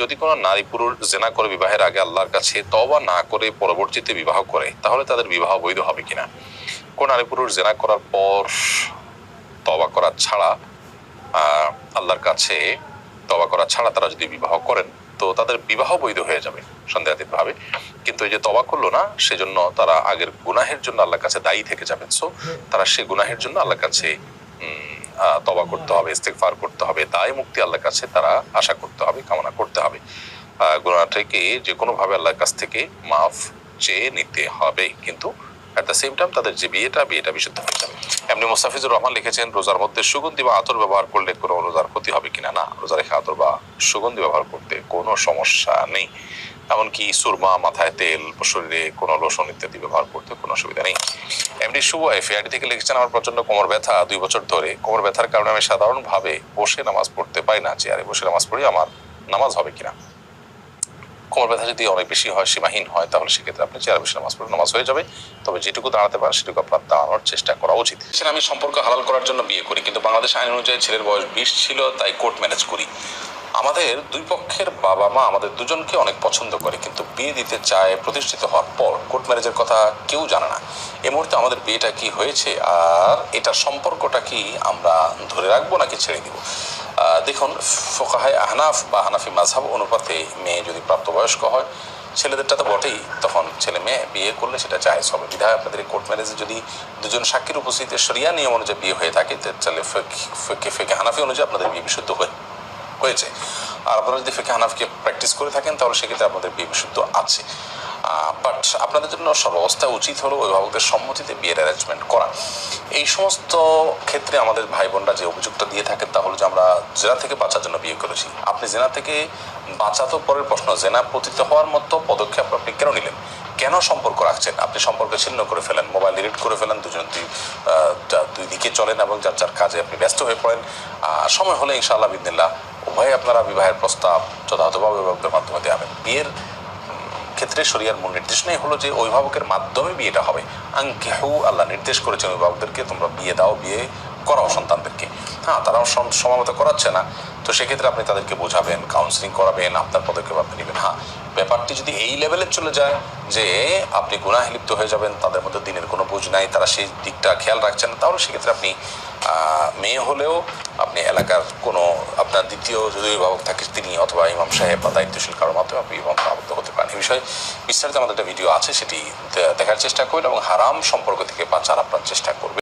যদি কোনো নারী পুরুষ জেনা করে বিবাহের আগে আল্লাহর কাছে তবা না করে পরবর্তীতে বিবাহ করে, তাহলে তাদের বিবাহ বৈধ হবে কিনা? কোন নারী পুরুষ জেনা করার পর তবা করা ছাড়া আল্লাহর কাছে তবা করা ছাড়া তারা যদি বিবাহ করেন, তো তাদের বিবাহ বৈধ হয়ে যাবে সন্দেহাতীত ভাবে কিন্তু এই যে তবা করল না, সেজন্য তারা আগের গুনাহের জন্য আল্লাহর কাছে দায়ী থেকে যাবেন। সো তারা সে গুনাহের জন্য আল্লাহর কাছে তবা করতে হবে ইস্তেকফার করতে হবে, তাই মুক্তি আল্লাহর কাছে তারা আশা করতে হবে, কামনা করতে হবে। গুণা থেকে যে কোনোভাবে আল্লাহর কাছ থেকে মাফ চেয়ে নিতে হবে, কিন্তু অ্যাট দ্য সেম টাইম তাদের যে বিয়েটা বিয়েটা বিশুদ্ধ হয়ে যাবে। এমনি মোস্তাফিজুর রহমান লিখেছেন, রোজার মধ্যে সুগন্ধি বা আতর ব্যবহার করলে কোনো রোজার ক্ষতি হবে কিনা? না, রোজা রেখে আতর বা সুগন্ধি ব্যবহার করতে কোনো সমস্যা নেই। এমনকি সুরমা, মাথায় তেল, শরীরে কোনো লোশন ইত্যাদি ব্যবহার করতে কোনো অসুবিধা নেই। এমনি শুভ এফআইডি থেকে লিখেছেন, আমার প্রচণ্ড কোমর ব্যথা। দুই বছর ধরে কোমর ব্যথার কারণে আমি সাধারণভাবে বসে নামাজ পড়তে পারি না। চেয়ারে বসে নামাজ পড়ি, আমার নামাজ হবে কিনা? কোমর ব্যথা যদি অনেক বেশি হয়, সীমাহীন হয়, তাহলে সেক্ষেত্রে আপনি চেয়ার বসে নামাজ পড়ে নামাজ হয়ে যাবে। তবে যেটুকু দাঁড়াতে পারেন, সেটুকু আপনার দাঁড়ানোর চেষ্টা করা উচিত। সেটা আমি সম্পর্ক হালাল করার জন্য বিয়ে করি, কিন্তু বাংলাদেশ আইন অনুযায়ী ছেলের বয়স বিশ ছিল, তাই কোর্ট ম্যানেজ করি। আমাদের দুই পক্ষের বাবা মা আমাদের দুজনকে অনেক পছন্দ করে, কিন্তু বিয়ে দিতে চায় প্রতিষ্ঠিত হওয়ার পর কোর্ট ম্যারেজের কথা কেউ জানে না। এ মুহূর্তে আমাদের বিয়েটা কি হয়েছে, আর এটার সম্পর্কটা কি আমরা ধরে রাখব নাকি ছেড়ে দিব? দেখুন ফোকাহায় আহনাফ বা হানাফি মাঝহাব অনুপাতে মেয়ে যদি প্রাপ্তবয়স্ক হয়, ছেলেদেরটা তো বটেই। তখন ছেলে মেয়ে বিয়ে করলে সেটা জায়েজ হবে। বিধায় আপনাদের কোর্ট ম্যারেজে যদি দুজন সাক্ষীর উপস্থিতিতে সরিয়া নিয়ম অনুযায়ী বিয়ে হয়ে থাকে তাহলে ফেকে ফেকে হানাফি অনুযায়ী আপনাদের বিয়ে বিশুদ্ধ হয়ে হয়েছে। আর আপনারা যদি ফেকে হানাফকে প্র্যাকটিস করে থাকেন, তাহলে সেক্ষেত্রে আপনাদের বিয়ে বিশুদ্ধ আছে। বাট আপনাদের জন্য সর্বাবস্থায় উচিত হলো অভিভাবকদের সম্মতিতে বিয়ের অ্যারেঞ্জমেন্ট করা। এই সমস্ত ক্ষেত্রে আমাদের ভাই বোনরা যে অভিযোগটা দিয়ে থাকেন তা হলো যে আমরা জেনা থেকে বাঁচার জন্য বিয়ে করেছি। আপনি জেনা থেকে বাঁচা তো পরের প্রশ্ন, জেনা পতিত হওয়ার মতো পদক্ষেপ আপনি কেন নিলেন? কেন সম্পর্ক রাখছেন? আপনি সম্পর্ক ছিন্ন করে ফেলেন মোবাইল ডিলিট করে ফেলেন, দুজন দুই দুই দিকে চলেন এবং যার যার কাজে আপনি ব্যস্ত হয়ে পড়েন। সময় হলে ইনশাআল্লাহ বিদিল্লা উভয় আপনারা বিবাহের প্রস্তাব যথাযথভাবে অভিভাবকদের মাধ্যমে দেওয়াবেন বিয়ের ক্ষেত্রে শরিয়ার মূল নির্দেশনাই হলো যে অভিভাবকের মাধ্যমে বিয়েটা হবে। আঙ্কেহু আল্লাহ নির্দেশ করেছে অভিভাবকদেরকে, তোমরা বিয়ে দাও, বিয়ে করাও সন্তানদেরকে। হ্যাঁ তারাও সম- সময়মত করাচ্ছে না। তো সেক্ষেত্রে আপনি তাদেরকে বোঝাবেন কাউন্সিলিং করাবেন, আপনার পদক্ষেপ আপনি নেবেন। হ্যাঁ ব্যাপারটি যদি এই লেভেলে চলে যায় যে আপনি গুনাহে লিপ্ত হয়ে যাবেন, তাদের মধ্যে দিনের কোনো বুঝ নাই, তারা সেই দিকটা খেয়াল রাখছেন তাহলে সেক্ষেত্রে আপনি মেয়ে হলেও আপনি এলাকার কোনো দ্বিতীয় যদি অভিভাবক থাকে তিনি অথবা ইমাম সাহেব বা দায়িত্বশীল কারোর মাধ্যমে আপনি ইমাম আবদ্ধ হতে পারেন। এই বিষয়ে বিস্তারিত আমাদের একটা ভিডিও আছে, সেটি দেখার চেষ্টা করবেন এবং হারাম সম্পর্ক থেকে বাঁচার আপনার চেষ্টা করবেন